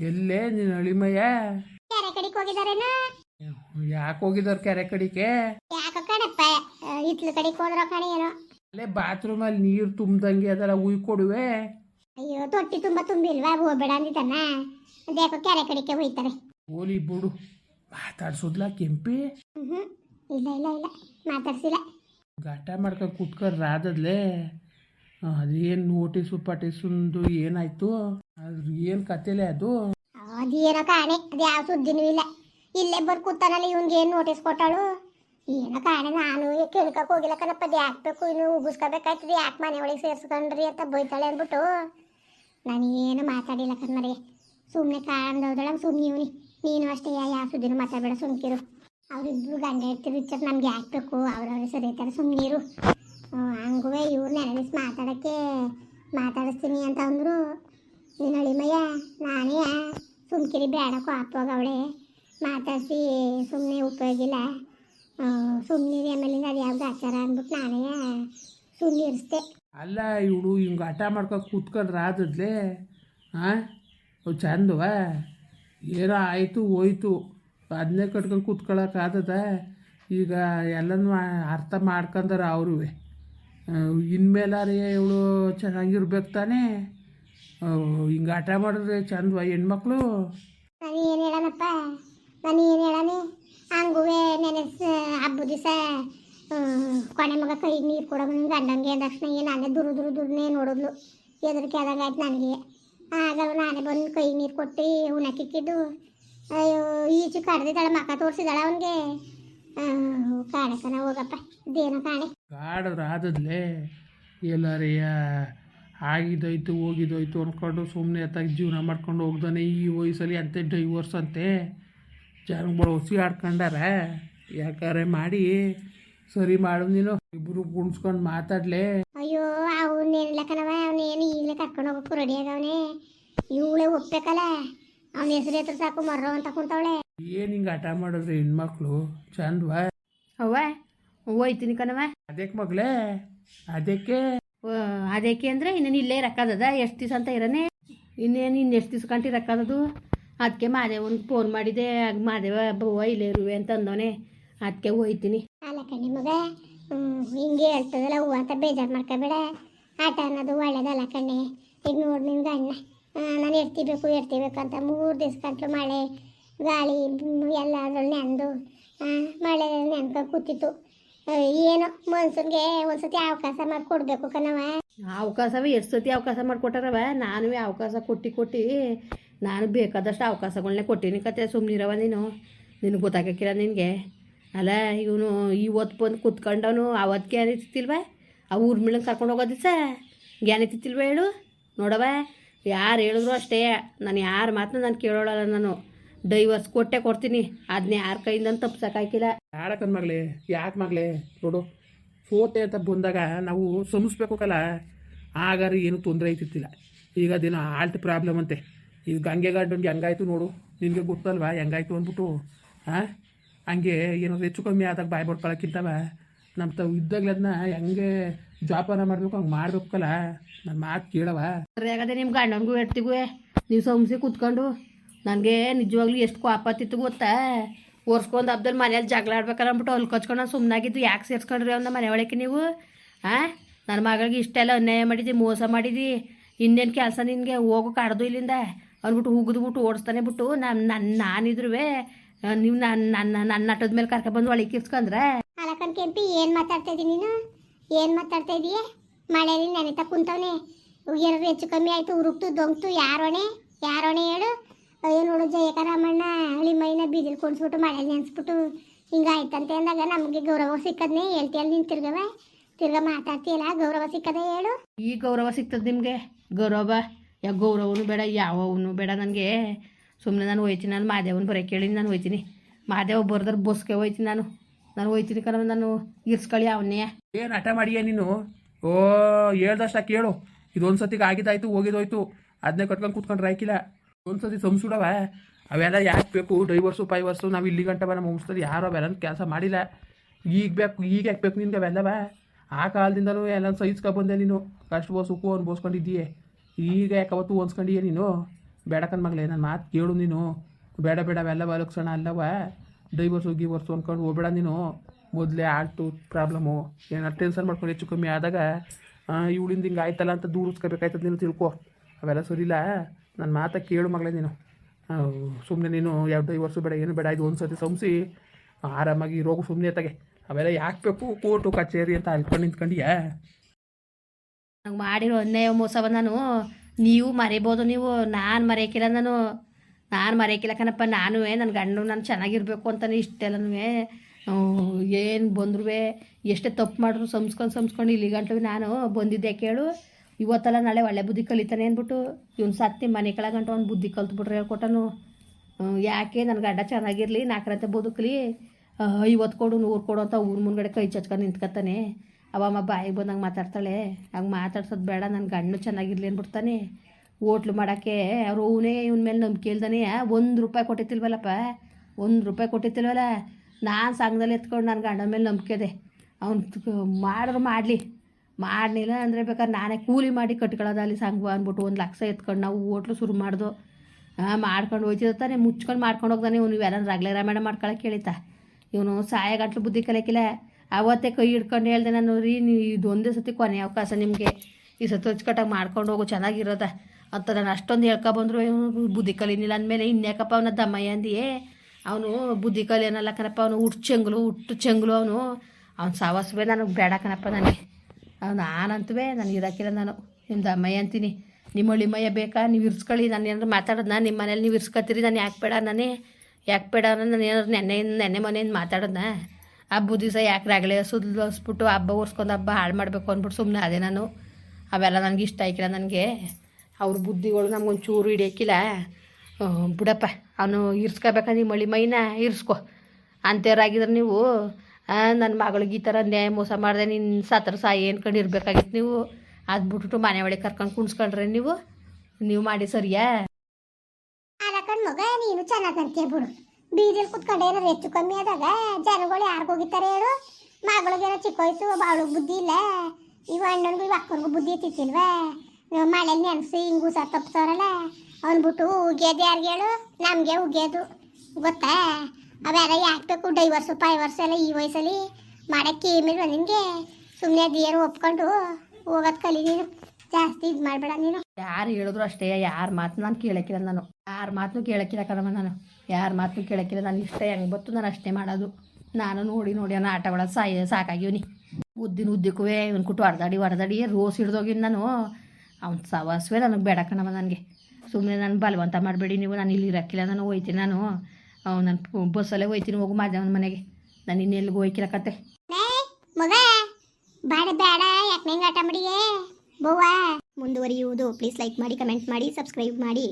ಎಲ್ಲೇ ನೀನು ಅಳಿಮಯ್ಯ? ಕೆರೆ ಕಡೆಗೆ ಹೋಗಿದಾರೇನ? ಯಾಕೆ ಹೋಗಿದಾರೆ ಕೆರೆ ಕಡಿಕೆ ಯಾಕೋ ಕಣಪ್ಪ ಇತ್ಲ ಕಡೆಗೆ ಹೋದ್ರ ಕಣೆ ಏನೋ. ಅಲ್ಲೇ ಬಾತ್ರೂಮಲ್ಲಿ ನೀರು ತುಂಬ್ದಂಗೆ ಅದೆಲ್ಲ ಉಯ್ಕೊಡುವೆ ಅಯ್ಯೋ ತೊಟ್ಟಿ ತುಂಬಾ ತುಂಬಿಲ್ವಾ? ಹೋಗ್ಬೇಡ ಅಂದಿದ್ದಾನ ಅದ್ಯಾಕೋ ಕೆರೆ ಕಡೆಗೆ ಹೋಯ್ತಾರೆ ಓಲಿ ಬಿಡು. ಮಾತಾಡ್ಸೋದ್ಲ ಕೆಂಪಿ? ಹ್ಮ್ ಇಲ್ಲ ಇಲ್ಲ ಇಲ್ಲ. ಮಾತಾಡ್ಸಿಲ್ಲ. ಗಾಟ ಮಾಡ್ಕೊಂಡು ಕುತ್ಕೊಂಡು ರಾದದ್ಲೆ? ಅದೇನು ನೋಟಿಸು ಪಟೀಸಂದು ಏನಾಯ್ತು? ಏನು ಕತೆಲೆ ಅದು? ಅದೇನೋ ಕಾಣೆ, ಅದು ಸುದ್ದಿನೂ ಇಲ್ಲ. ಇಲ್ಲೇ ಬರ್ ಕೂತಾನಲ್ಲ ಇವ್ನಿಗೆ ಏನು ನೋಟಿಸ್ ಕೊಟ್ಟಾಳು? ಏನೋ ಕಾಣೆ, ನಾನು ಕೇಳ್ಕಕ್ ಹೋಗಿಲ್ಲ ಕಣಪ್ಪ ಯಾಕೆ ಬೇಕು? ಇನ್ನು ಉಗಿಸ್ಕೋಬೇಕಾಯ್ತದೆ ಯಾಕೆ ಮನೆ ಒಳಗೆ ಸೇರಿಸ್ಕೊಂಡ್ರಿ ಅಂತ ಬೈತಾಳೆ ಅಂದ್ಬಿಟ್ಟು ನಾನು ಏನು ಮಾತಾಡಿಲ್ಲ ಕಣ್ಮರಿ. ಸುಮ್ಮನೆ ಕಾಣ್ದೋದಳ ಸುಮ್ಮನೆ ಇವನಿ. ನೀನು ಅಷ್ಟೇ, ಯಾ ಯಾವ ಸುದ್ದಿನೂ ಮಾತಾಡಬೇಡ, ಸುಮ್ಕಿರು. ಅವರಿಬ್ರು ಗಂಡ ಇರ್ತಿರು ವಿಚಾರ ನಮ್ಗೆ ಹಾಕ್ಬೇಕು ಅವ್ರವ್ರ ಸರಿ ಇರ್ತಾರೆ ಸುಮ್ಮನಿರು ಹಂಗೂ ಇವ್ರು ನೆನನಿಸ್ ಮಾತಾಡೋಕ್ಕೆ ಮಾತಾಡಿಸ್ತೀನಿ ಅಂತ ಅಂದರು. ನೀನು ಅಳಿಮಯ್ಯ ನಾನೇ ಸುಮ್ಕಿರಿ ಬೇಡ ಕೋಪವಾಗ ಅವಳೆ. ಮಾತಾಡಿಸಿ ಸುಮ್ಮನೆ ಉಪಯೋಗಿಲ್ಲ. ಸುಮ್ಮನೆ ಆಮೇಲೆ ಅದು ಯಾವ್ದು ಆಚಾರ ಅಂದ್ಬಿಟ್ಟು ನಾನೇ ಸುಮ್ಮನೆ ಇರಿಸ್ದೆ. ಅಲ್ಲ, ಇವಳು ಹಿಂಗೆ ಆಟ ಮಾಡ್ಕೊಂಡು ಕೂತ್ಕೊಂಡು ರಾದದ್ಲೆ ಹಾಂ ಅವು ಚಂದವ, ಏನೋ ಆಯಿತು, ಹೋಯ್ತು. ಅದನ್ನೇ ಕಟ್ಕೊಂಡು ಕೂತ್ಕೊಳ್ಳೋಕ್ಕಾಗದ ಈಗ ಎಲ್ಲನೂ ಅರ್ಥ ಮಾಡ್ಕೊಂಡಾರ ಅವರು ಇನ್ಮೇಲಾರೆ ಇವಳು ಚೆನ್ನಾಗಿರ್ಬೇಕು ತಾನೇ? ಹಿಂಗೆ ಆಟ ಮಾಡಿದ್ರೆ ಚಂದವ ಹೆಣ್ಮಕ್ಳು? ನಾನು ಏನು ಹೇಳನಪ್ಪ? ನಾನು ಏನು ಹೇಳನೆ? ಹಂಗುವೆ ನೆನೆಸ್, ಹಬ್ಬದ ದಿವಸ ಕೊನೆ ಮಗ ಕೈಗೆ ನೀರು ಕೊಡೋದು ಗಂಡಂಗೆ ಅಂದ ತಕ್ಷಣ ಏನು ನಾನೇ ದುರು ದುರು ದುರ್ನೇ ನೋಡಿದ್ಲು. ಎದುರಿಕೆ ಆದಂಗೆ ಆಯ್ತು ನನಗೆ. ಆಗ ನಾನೇ ಬಂದು ಕೈ ನೀರು ಕೊಟ್ಟು ಉಣಕ್ಕಿಕ್ಕಿದ್ದು ಅಯ್ಯೋ ಈಚು ಕಡ್ದಿದ್ದಾಳೆ ಮಕ್ಕ ತೋರಿಸಿದಾಳೆ ಅವನಿಗೆ. ಕಾಣಕನ ಹೋಗಪ್ಪ. ಇದೇನೋ ಕಾಣೆ. ಗಾಡಿದ್ರೆ ಆದದ್ಲೆ ಎಲ್ಲಾರೆಯ ಆಗಿದೋಯ್ತು ಹೋಗಿದೋಯ್ತು ಅಂದ್ಕೊಂಡು ಸುಮ್ಮನೆ ಅತ್ತಾಗ ಜೀವನ ಮಾಡ್ಕೊಂಡು ಹೋಗ್ದಾನೆ ಈ ವಯಸ್ಸಲ್ಲಿ ಅಂತೆ ಡೈವರ್ಸ್ ಅಂತೆ. ಜನಗಳು ಹೊಸಿ ಆಡ್ಕೊಂಡಾರ. ಯಾಕಾರೆ ಮಾಡಿ ಸರಿ ಮಾಡು ನೀನು. ಇಬ್ರು ಗುಣ್ಸ್ಕೊಂಡು ಮಾತಾಡ್ಲೆ. ಅಯ್ಯೋ ಅವನೇನಿಲ್ಲ ಕಣವ ಅವನೇನು ಈಗಲೇ ಕರ್ಕೊಂಡು ಹೋಗಕ್ಕೂ ರೆಡಿ ಆಗವನೆ ಇವಳೆ ಒಪ್ಪಬೇಕಲ್ಲ ಅವನ ಹೆಸರು ಹೆಸರು ಸಾಕು ಮರ್ರೋ ಅಂತ ಕುಂತವಳೆ. ಏನು ಹಿಂಗೆ ಆಟ ಮಾಡಿದ್ರಿ ಹೆಣ್ಮಕ್ಳು? ಚಂದ್ವಾ ಅವ್ವ ಹೋಯ್ತೀನಿ ಕಣವ ಅದಕ್ಕೆ ಮಗಳೇ? ಅದಕ್ಕೆ? ಅದಕ್ಕೆ ಅಂದ್ರೆ ಇನ್ನೇನು ಇಲ್ಲೇ ರಕ್ಕದದ ಎಷ್ಟು ದಿವಸ ಅಂತ ಇರನೇ. ಇನ್ನೇನು ಇನ್ನು ಎಷ್ಟು ದಿವ್ಸ ಕಂಟಿ ರಕ್ಕದದು ಅದಕ್ಕೆ ಮಾದೇವನ್ಗೆ ಫೋನ್ ಮಾಡಿದೆ ಆಗ ಮಾದೇವ ಬವ್ವ ಇಲ್ಲೇ ಇರುವೆ ಅಂತ ಅಂದವನೆ. ಅದಕ್ಕೆ ಹೋಯ್ತೀನಿ. ಅಲ್ಲ ಕಣ್ಣಿ ಮಗ ಹಿಂಗೆ ಹೇಳ್ತದಲ್ಲ ಹೂವು ಅಂತ ಬೇಜಾರು ಮಾಡ್ಕೋಬೇಡ. ಆಟ ಅನ್ನೋದು ಒಳ್ಳೇದಲ್ಲ ಕಣ್ಣೆ ಈಗ ನೋಡಿ ನಿಮ್ಗೆ ಅಣ್ಣ. ನಾನು ಎಡ್ತಿಬೇಕು ಎಡ್ತಿಬೇಕು ಅಂತ ಮೂರು ದಿವ್ಸ ಕಂಟು ಮಳೆ. ಗಾಳಿ ಎಲ್ಲಾದ್ರೂ ನೆಂದು ಮಳೆ ನೆನ್ಕೊಂಡು ಕೂತಿತ್ತು. ಏನು ಮನ್ಸನ್ಗೆ ಒಂದ್ಸತಿ ಅವಕಾಶ ಮಾಡಿ ಕೊಡಬೇಕು ಕಣವ ಅವಕಾಶವೇ, ಎಷ್ಟು ಸತಿ ಅವಕಾಶ ಮಾಡಿಕೊಟ್ಟಾರವ ನಾನು ಅವಕಾಶ ಕೊಟ್ಟು ಕೊಟ್ಟು ನಾನು ಬೇಕಾದಷ್ಟು ಅವಕಾಶಗಳನ್ನೇ ಕೊಟ್ಟಿನಿ ಕತೆ ಸುಮ್ಮನಿರವ ನೀನು. ನಿನಗೆ ಗೊತ್ತಾಗಕ್ಕಿಲ್ಲ ನಿನಗೆ. ಅಲ್ಲ, ಇವನು ಇವತ್ತು ಬಂದು ಕುತ್ಕೊಂಡವನು ಅವತ್ತಿಗೆ ಏನಿತ್ತಿಲ್ವ ಆ ಊರ್ ಮೇಳಂಗೆ ಕರ್ಕೊಂಡು ಹೋಗೋದಿ ಸ ಏನಿತ್ತಿಲ್ವ ಹೇಳು? ನೋಡವ ಯಾರು ಹೇಳಿದ್ರು ಅಷ್ಟೇ. ನಾನು ಯಾರ ಮಾತನ್ನ ನಾನು ಕೇಳೋಳಲ್ಲ ನಾನು. ಡೈವರ್ಸ್ ಕೊಟ್ಟೆ ಕೊಡ್ತೀನಿ. ಅದನ್ನ ಯಾರ ಕೈಯಿಂದ ತಪ್ಸಕ್ಕಾಗಿಲ್ಲ ಆಡಕನ್ ಮಗಳೇ ಯಾಕೆ ಮಗಳೇ ನೋಡು. ಸೋತೆ ಅಂತ ಬಂದಾಗ ನಾವು ಸಂಸ್ಬೇಕು ಕಲ ಆಗಾರ ಏನು ತೊಂದರೆ ಐತಿತ್ತಿಲ್ಲ. ಈಗ ಅದೇನೋ ಆಲ್ಟ್ ಪ್ರಾಬ್ಲಮ್ ಅಂತೆ. ಈಗ ಗಂಗೆ ಗಂಡನ್ಗೆ ಹೆಂಗಾಯ್ತು ನೋಡು. ನಿನಗೆ ಗೊತ್ತಲ್ವಾ? ಹೆಂಗಾಯ್ತು ಅಂದ್ಬಿಟ್ಟು ಹಾಂ ಹಂಗೆ ಏನಾದ್ರು ಹೆಚ್ಚು ಕಮ್ಮಿ ಆದಾಗ ಬಾಯ್ ಬಡ್ಕೊಳಕ್ಕಿಂತವ ನಮ್ಮ ತಾವು ಇದ್ದಾಗಲೇ ಅದನ್ನ ಹೆಂಗೆ ಜೋಪಾನ ಮಾಡಬೇಕು ಹಂಗೆ ಮಾಡ್ಬೇಕಲ್ಲ. ನನ್ನ ಮಾತು ಕೇಳವ ಸರಿಯಾಗದೆ ನಿಮ್ಮ ಗಂಡನಿಗೂ ಎಡ್ತಿಗೂ ನೀವು ಸಂಸಿ ಕೂತ್ಕೊಂಡು ನನಗೆ ನಿಜವಾಗ್ಲೂ ಎಷ್ಟು ಕೋಪತ್ತಿತ್ತು ಗೊತ್ತಾ? ಓರ್ಸ್ಕೊಂಡು ಹಬ್ದಲ್ಲಿ ಮನೇಲಿ ಜಗಳ ಆಡ್ಬೇಕಲ್ಲ ಅಂದ್ಬಿಟ್ಟು ಅಲ್ಲಿ ಕಚ್ಕೊಂಡು ಸುಮ್ಮನಾಗಿದ್ದು ಯಾಕೆ ಸೇರಿಸ್ಕೊಂಡ್ರಿ ಅವನ ಮನೆ ನೀವು? ಹಾಂ ನನ್ನ ಮಗಳಿಗೆ ಇಷ್ಟೆಲ್ಲ ಅನ್ಯಾಯ ಮಾಡಿದ್ದಿ ಮೋಸ ಮಾಡಿದಿ. ಇನ್ನೇನು ಕೆಲಸ ನಿನಗೆ? ಹೋಗೋ ಆಡ್ದು ಇಲ್ಲಿಂದ. ಅಂದ್ಬಿಟ್ಟು ಉಗಿದ್ಬಿಟ್ಟು ಓಡಿಸ್ತಾನೆ ಬಿಟ್ಟು ನಾನು ನನ್ನ ನಾನಿದ್ರು ನೀವು ನನ್ನ ನನ್ನ ನನ್ನ ನಟದ ಮೇಲೆ ಕರ್ಕೊಬಂದು ಒಳಗೆ ಕಿರ್ಸ್ಕೊಂಡ್ರೆ ಅಲಕನ್ ಕೆಂಪಿ, ಏನು ಮಾತಾಡ್ತಾ ಇದ್ದೀನಿ ನೀನು? ಏನು ಮಾತಾಡ್ತಾ ಇದೀಯ? ಮಳೆಯಲ್ಲಿ ನೆನೆತ ಕುಂತವನೆ. ಎರಡು ಹೆಚ್ಚು ಕಮ್ಮಿ ಆಯಿತು, ಉರುಕ್ತು, ದೊಂಗ್ತು. ಯಾರೋಣೆ? ಯಾರೋಣೆ ಹೇಳು? ಅಯ್ಯೋ ನೋಡು ಜಯಕರಾಮಣ್ಣ ಹಳಿ ಮೈನ ಬೀದಿಲ್ ಕೊಡಿಸ್ಬಿಟ್ಟು ಮಳೆಯಲ್ಲಿ ನೆನೆಸ್ಬಿಟ್ಟು ಹಿಂಗಾಯ್ತಂತೆ ಅಂದಾಗ ನಮಗೆ ಗೌರವ ಸಿಕ್ಕದ್ನೇ ಹೇಳ್ತೀಯಲ್ಲ ನೀನು ತಿರ್ಗವ. ತಿರ್ಗ ಮಾತಾಡ್ತೀಯಲ್ಲ ಗೌರವ ಸಿಕ್ಕದೆ ಹೇಳು. ಈ ಗೌರವ ಸಿಗ್ತದೆ ನಿಮಗೆ? ಗೌರವ? ಯಾವ ಗೌರವನು ಬೇಡ ಯಾವನು ಬೇಡ ನನಗೆ. ಸುಮ್ಮನೆ ನಾನು ಹೋಯ್ತೀನಿ ನಾನು ಮಾದೇವನ ಬರೋ ಕೇಳಿ ನಾನು ಹೋಯ್ತೀನಿ. ಮಾದೇವ ಬರ್ದ್ರೆ ಬಸ್ಗೆ ಹೋಯ್ತೀನಿ ನಾನು. ನಾನು ಹೋಯ್ತೀನಿ ಕಣ ನಾನು ಇರ್ಸ್ಕೊಳ್ಳಿ ಅವನ್ನೇ ಏನು ಹಠ ಮಾಡಿಯ ನೀನು? ಓ ಹೇಳ್ದಷ್ಟ ಕೇಳು. ಇದೊಂದು ಸತಿಗೆ ಆಗಿದ್ದಾಯ್ತು ಹೋಗಿದ್ದೋಯ್ತು ಅದನ್ನೇ ಕಟ್ಕೊಂಡು ಕೂತ್ಕೊಂಡ್ರೆ ಆಯ್ಕಿಲ್ಲ ಒಂದು ಸತಿ ಸಂಸುಡವ ಅವೆಲ್ಲ ಯಾಕೆ ಬೇಕು? ಡೈವರ್ಸು ಪೈವರ್ಸು ನಾವು ಇಲ್ಲಿ ಗಂಟ ನಮ್ಮ ಮುಗಿಸ್ತದೆ ಯಾರು ಅವೆಲ್ಲ ಕೆಲಸ ಮಾಡಿಲ್ಲ. ಈಗ ಬೇಕು, ಈಗ ಯಾಕೆ ಬೇಕು ನಿನ್ಗೆ ಅವೆಲ್ಲವ? ಆ ಕಾಲದಿಂದಲೂ ಎಲ್ಲ ಸಹಿಸ್ಕೊ ಬಂದೆ ನೀನು. ಬೋಸ್ ಸುಖವೋ ಅನ್ಬೋಸ್ಕೊಂಡಿದ್ದೀಯೆ ಈಗ ಯಾಕೆ ಅವತ್ತು ಹೊನ್ಸ್ಕೊಂಡಿಯೇ ನೀನು? ಬೇಡಕನ್ ಮಗಳೇ ನನ್ನ ಮಾತು ಕೇಳು ನೀನು. ಬೇಡ ಬೇಡ, ಅವೆಲ್ಲ ಬಲಕ್ಸೋಣ ಅಲ್ಲವ. ಡೈವರ್ಸು ಗಿವರ್ಸು ಅಂದ್ಕೊಂಡು ಹೋಗ್ಬೇಡ ನೀನು. ಮೊದಲೇ ಆಲ್ಟು ಪ್ರಾಬ್ಲಮ್ಮು ಏನಾರು ಟೆನ್ಷನ್ ಮಾಡ್ಕೊಂಡು ಹೆಚ್ಚು ಕಮ್ಮಿ ಆದಾಗ ಇವಳಿಂದ ಹಿಂಗೆ ಆಯ್ತಲ್ಲ ಅಂತ ದೂರಿಸ್ಕೋಬೇಕಾಯ್ತದ ನೀನು ತಿಳ್ಕೊ. ಅವೆಲ್ಲ ಸರಿಲ್ಲ ನನ್ನ ಮಾತ ಕೇಳು ಮಗಳೇ ನೀನು. ಸುಮ್ಮನೆ ನೀನು ಯಾವ ಡೈವರ್ಸು ಬೇಡ, ಏನು ಬೇಡ, ಇದು ಒಂದು ಸತಿ ಸಂಸಿ. ಆರಾಮಾಗಿ ರೋಗು ಸುಮ್ಮನೆ ತಗೆ ಅವೆಲ್ಲ ಯಾಕೆ ಬೇಕು? ಕೋರ್ಟು, ಕಚೇರಿ ಅಂತ ಅಲ್ಕೊಂಡು ನಿಂತ್ಕೊಂಡಿಯಾ? ನಂಗೆ ಮಾಡಿರೋ ಅನ್ಯಾಯ ಮೋಸವ ನಾನು. ನೀವು ಮರಿಬೋದು ನೀವು. ನಾನು ಮರೆಯಕ್ಕಿಲ್ಲ ನಾನು. ನಾನು ಮರೆಯಕ್ಕಿಲ್ಲ ಕಣಪ್ಪ ನಾನು ನನ್ನ ಗಂಡು ನಾನು ಚೆನ್ನಾಗಿರಬೇಕು ಅಂತಾನೆ ಇಷ್ಟೆಲ್ಲನೂ ಏನು ಬಂದ್ರು ಎಷ್ಟೇ ತಪ್ಪು ಮಾಡಿದ್ರು ಸಂಸ್ಕೊಂಡು ಸಂಸ್ಕೊಂಡು, ಇಲ್ಲಿ ಗಂಟು ನಾನು ಬಂದಿದ್ದೆ ಕೇಳು. ಇವತ್ತಲ್ಲ ನಾಳೆ ಒಳ್ಳೆ ಬುದ್ಧಿ ಕಲಿತಾನೆ ಅಂದ್ಬಿಟ್ಟು ಇವ್ನು ಸತ್ತಿ ಮನೆ ಕೆಳಗಂಟ ಒಂದು ಬುದ್ಧಿ ಕಲ್ತ್ಬಿಟ್ರೆ ಹೇಳ್ಕೊಟ್ಟನು. ಯಾಕೆ? ನನ್ನ ಗಂಡ ಚೆನ್ನಾಗಿರಲಿ ನಾಲ್ಕರಂತೆ ಬದುಕಲಿ. ಐವತ್ತು ಕೊಡು, ನೂರು ಕೊಡು ಅಂತ ಊರ ಮುಂದ್ಗಡೆ ಕೈ ಚಚ್ಕೊಂಡು ನಿಂತ್ಕೊತಾನೆ ಅವಮ್ಮ ಬಾಯಿಗೆ ಬಂದಂಗೆ ಮಾತಾಡ್ತಾಳೆ. ಹಂಗೆ ಮಾತಾಡ್ಸೋದು ಬೇಡ ನನ್ನ ಗಂಡು ಚೆನ್ನಾಗಿರ್ಲಿ ಅಂದ್ಬಿಡ್ತಾನೆ. ಓಟ್ಲು ಮಾಡೋಕ್ಕೆ ಅವ್ರು ಅವನೇ ಇವನ ಮೇಲೆ ನಂಬಿಕೆ ಇಲ್ದಾನೆ. ಒಂದು ರೂಪಾಯಿ ಕೊಟ್ಟಿತ್ತಿಲ್ವಲ್ಲಪ್ಪ? ಒಂದು ರೂಪಾಯಿ ಕೊಟ್ಟಿತ್ತಿಲ್ವಲ್ಲ? ನಾನು ಸಂಘದಲ್ಲಿ ಎತ್ಕೊಂಡು ನನ್ನ ಗಂಡನ ಮೇಲೆ ನಂಬಿಕೆ ಇದೆ. ಅವ್ನು ಮಾಡಿದ್ರು ಮಾಡಲಿ. ಮಾಡಲಿಲ್ಲ ಅಂದರೆ ಬೇಕಾದ್ರೆ ನಾನೇ ಕೂಲಿ ಮಾಡಿ ಕಟ್ಕೊಳ್ಳೋದು ಅಲ್ಲಿ ಸಂಘ ಅಂದ್ಬಿಟ್ಟು ಒಂದು ಲಕ್ಷ ಎತ್ಕೊಂಡು ನಾವು ಹೋಟ್ಲು ಶುರು ಮಾಡ್ದು. ಮಾಡ್ಕೊಂಡು ಹೋಯ್ತಿರ್ತಾನೆ ಮುಚ್ಕೊಂಡು ಮಾಡ್ಕೊಂಡು ಹೋಗ್ದಾನೆ ಇವನು. ಇವೆಲ್ಲ ರಗ್ಲೆ ರಾಮಾಯಣ ಮಾಡ್ಕೊಳಕ್ಕೆ ಹೇಳಿತಾ ಇವನು ಸಾಯ ಗಂಟ್ಲು ಬುದ್ಧಿ ಕಲಿಯಕ್ಕಿಲ್ಲ ಅವತ್ತೇ ಕೈ ಹಿಡ್ಕೊಂಡು ಹೇಳ್ದೆ ನಾನು, ರೀ ನೀವು ಇದೊಂದೇ ಸತಿ ಕೊನೆ ಅವಕಾಶ ನಿಮಗೆ. ಈ ಸತಿ ಅಚ್ಚುಕಟ್ಟಾಗಿ ಮಾಡ್ಕೊಂಡು ಹೋಗು, ಚೆನ್ನಾಗಿರೋದ. ಅಂತ ನಾನು ಅಷ್ಟೊಂದು ಹೇಳ್ಕೊಬಂದ್ರು ಇವನು ಬುದ್ಧಿ ಕಲಿನಿಲ್ಲ ಅಂದಮೇಲೆ ಇನ್ಯಾಕಪ್ಪ ಅವನ ದಮ್ಮಯ್ಯ ಅಂದಿಯೇ. ಅವನು ಬುದ್ಧಿ ಕಲಿಯೋನಲ್ಲ ಕಣಪ್ಪ, ಅವನು ಹುಟ್ಟು ಚೆಂಗಲು ಹುಟ್ಟು ಚೆಂಗ್ಲು ಅವನು. ಅವ್ನು ಸಾವಸ್ವೇ ನನಗೆ ಬೇಡ ಕಣಪ್ಪ ನನಗೆ. ನಾನಂತವೇ ನಾನು ಇರೋಕ್ಕಿಲ್ಲ ನಾನು. ನಿಮ್ದು ಅಮ್ಮಯ್ಯ ಅಂತೀನಿ ನಿಮ್ಮ ಹಳ್ಳಿ ಮಯ್ಯ ಬೇಕಾ? ನೀವು ಇರ್ಸ್ಕೊಳ್ಳಿ, ನಾನು ಏನಾದ್ರು ನಾನು ನಿಮ್ಮ ಮನೇಲಿ ನೀವು ಇರ್ಸ್ಕೊತೀರಿ, ನಾನು ಯಾಕೆ ಬೇಡ ನಾನೇ? ಯಾಕೆ ಬೇಡ ನಾನು ಏನಾದ್ರು ನೆನ್ನೆ ನೆನ್ನೆ ಮನೆಯಿಂದ ಆ ಹಬ್ಬದ ದಿವಸ ಯಾಕೆ ರಾಗಳೆ ಸುದ್ಲಿಸ್ಬಿಟ್ಟು ಹಬ್ಬ ಓಡಿಸ್ಕೊಂಡು ಹಬ್ಬ ಹಾಳು ಮಾಡಬೇಕು ಅಂದ್ಬಿಟ್ಟು ಸುಮ್ಮನೆ ಅದೇ ನಾನು. ಅವೆಲ್ಲ ನನಗೆ ಇಷ್ಟ ಆಯ್ಕಿಲ್ಲ ನನಗೆ. ಅವ್ರ ಬುದ್ಧಿಗಳು ನಮ್ಗೆ ಚೂರು ಹಿಡಿಯೋಕ್ಕಿಲ್ಲ ಬಿಡಪ್ಪ. ಅವನು ಇರ್ಸ್ಕೋಬೇಕಂದ್ರೆ ನಿಮ್ಮ ಮಳಿ ಮೈನ? ಇರ್ಸ್ಕೊ. ಅಂತೇರಾಗಿದ್ರೆ ನೀವು ನನ್ನ ಮಗಳಿಗೆ ಈ ಥರ ನ್ಯಾಯ ಮೋಸ ಮಾಡಿದೆ ನಿನ್ನ ಸತ್ರ ಸಾಯಿ ಅನ್ಕೊಂಡು ಇರ್ಬೇಕಾಗಿತ್ತು ನೀವು. ಅದು ಬಿಟ್ಬಿಟ್ಟು ಮನೆ ಒಳಗೆ ಕರ್ಕೊಂಡು ಕುಣ್ಸ್ಕೊಂಡ್ರೆ ನೀವು. ನೀವು ಮಾಡಿ ಸರಿಯಾ? ಅಲಕಂಡ್ ಮಗ, ನೀನು ಚೆನ್ನಾಗಂತೀಯ ಬಿಡು. ಬೀದಿಲ್ ಕುತ್ಕೊಂಡು ಏನಾರು ಹೆಚ್ಚು ಕಮ್ಮಿ ಆದಾಗ ಜನಗಳು ಯಾರಿಗೂ ಹೋಗಿತಾರೆ ಹೇಳು. ಮಗಳಿಗೇನೋ ಚಿಕ್ಕ ವಯಸ್ಸು ಅವಳಿಗೆ ಬುದ್ಧಿ ಇಲ್ಲ. ಇವ ಅಣ್ಣನಿಗೂ ಇವ ಅಕ್ಕನಿಗೂ ಬುದ್ಧಿ ಎತ್ತಿತ್ತಿಲ್ವಾ ಮಳೆಯಲ್ಲಿ ನೆನೆಸಿ ಹಿಂಗೆ ಉಸ ತಪ್ಪಿಸೋರಲ್ಲ ಬಿಟ್ಟು ಉಗಿಯೋದು ಯಾರಿಗೆ ಹೇಳು? ನಮಗೆ ಉಗಿಯೋದು. ಗೊತ್ತಾ? ಅವೆಲ್ಲ ಯಾಕೆ ಬೇಕು ಡೈವರ್ಸು ಪೈವರ್ಸು ಎಲ್ಲ ಈ ವಯಸ್ಸಲ್ಲಿ ಮಾಡೋಕ್ಕೆ ಏಮಿಲ್ವ ನಿನಗೆ. ಸುಮ್ಮನೆ ದಿಯರು ಒಪ್ಕೊಂಡು ಹೋಗೋದು ಕಲಿ ನೀನು. ಜಾಸ್ತಿ ಇದು ಮಾಡಬೇಡ ನೀನು. ಯಾರು ಹೇಳಿದ್ರು ಅಷ್ಟೇ, ಯಾರ ಮಾತು ನಾನು ಕೇಳಕ್ಕಿಲ್ಲ ನಾನು. ಯಾರ ಮಾತನ್ನು ಕೇಳಕ್ಕಿಲ್ಲ ಕಣಮ್ಮ ನಾನು. ಯಾರ ಮಾತು ಕೇಳಕ್ಕಿಲ್ಲ, ನಾನು ಇಷ್ಟ ಹೆಂಗೆ ಬತ್ತು ನಾನು ಅಷ್ಟೇ ಮಾಡೋದು. ನಾನು ನೋಡಿ ನೋಡಿ ಅನ್ನೋ ಆಟ ಒಳಗೆ ಸಾಯ ಸಾಕಾಗಿವ್ನಿ ಉದ್ದಿನ ಉದ್ದಕ್ಕೂ ಇವ್ನು ಕುಟ್ಟು ಹೊಡೆದಾಡಿ ಹೊಡೆದಾಡಿ, ರೋಸ್ ಹಿಡ್ದೋಗಿನ ನಾನು. ಅವ್ನು ಸವಾಸವೇ ನನಗೆ ಬೇಡ ಕಣಮ್ಮ ನನಗೆ. ಸುಮ್ಮನೆ ನಾನು ಬಲವಂತ ಮಾಡಬೇಡಿ ನೀವು, ನಾನು ಇಲ್ಲಿ ಇರೋಕ್ಕಿಲ್ಲ, ನಾನು ಹೋಯ್ತೀನಿ ನಾನು. ನಾನು ಬಸ್ಸಲ್ಲೇ ಹೋಯ್ತೀನಿ ಹೋಗು ಮಾದೇವನ ಮನೆಗೆ. ನಾನು ಇನ್ನೆಲ್ಲಿಗೆ ಹೋಯ್ಕಿಲ್ಲ ಕತೆ. ಲೇ, ಮಗ ಬೇಡ ಬೇಡ ಯಾಕೆ ಹೆಂಗೆ ಆಟ ಮಾಡಿಯೇ? ಬೋವಾ. ಮುಂದುವರಿಯುವುದು ಪ್ಲೀಸ್ ಲೈಕ್ ಮಾಡಿ ಕಮೆಂಟ್ ಮಾಡಿ ಸಬ್ಸ್ಕ್ರೈಬ್ ಮಾಡಿ.